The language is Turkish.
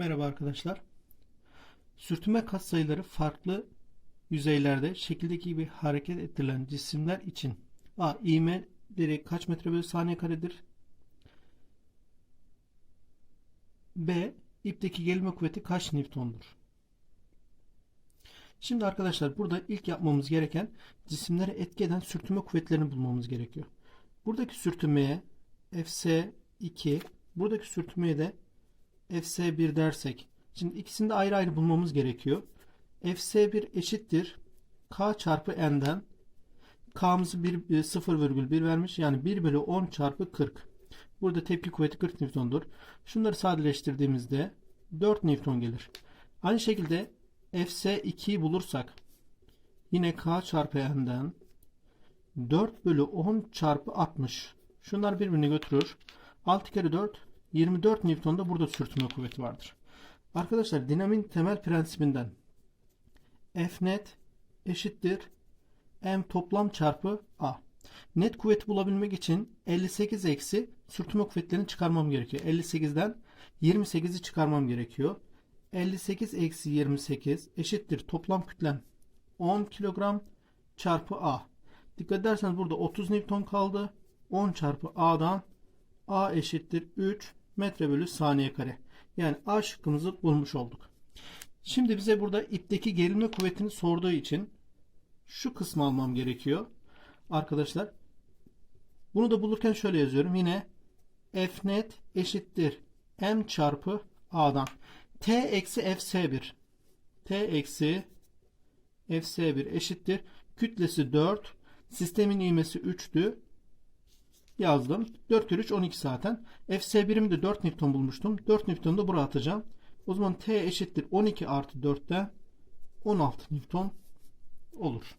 Merhaba arkadaşlar. Sürtünme katsayıları farklı yüzeylerde şekildeki gibi hareket ettirilen cisimler için A. ivmeleri kaç metre bölü saniye karedir? B. ipteki gerilme kuvveti kaç Newton'dur? Şimdi arkadaşlar burada ilk yapmamız gereken cisimlere etki eden sürtünme kuvvetlerini bulmamız gerekiyor. Buradaki sürtünmeye Fs2, buradaki sürtünmeye de Fs1 dersek. Şimdi ikisini de ayrı ayrı bulmamız gerekiyor. Fs1 eşittir K çarpı N'den K'mızı 1, 0,1 vermiş. Yani 1 bölü 10 çarpı 40. Burada tepki kuvveti 40 Newton'dur. Şunları sadeleştirdiğimizde 4 Newton gelir. Aynı şekilde Fs2'yi bulursak yine K çarpı N'den 4 bölü 10 çarpı 60. Şunlar birbirini götürür. 6 kere 4 24 Newton'da burada sürtünme kuvveti vardır. Arkadaşlar dinamin temel prensibinden F net eşittir M toplam çarpı A. Net kuvveti bulabilmek için 58 eksi sürtünme kuvvetlerini çıkarmam gerekiyor. 58'den 28'i çıkarmam gerekiyor. 58 eksi 28 eşittir toplam kütlem 10 kilogram çarpı A. Dikkat ederseniz burada 30 Newton kaldı. 10 çarpı A'dan A eşittir 3 metre bölü saniye kare. Yani A şıkkımızı bulmuş olduk. Şimdi bize burada ipteki gerilme kuvvetini sorduğu için şu kısmı almam gerekiyor. Arkadaşlar bunu da bulurken şöyle yazıyorum. Yine F net eşittir M çarpı A'dan. T eksi Fs1 T eksi Fs1 eşittir. Kütlesi 4. Sistemin ivmesi 3'tü yazdım. 4 kere 3 12 zaten. Fs1'imi de 4 Newton bulmuştum. 4 Newton'u da buraya atacağım. O zaman T eşittir 12 artı 4'ten 16 Newton olur.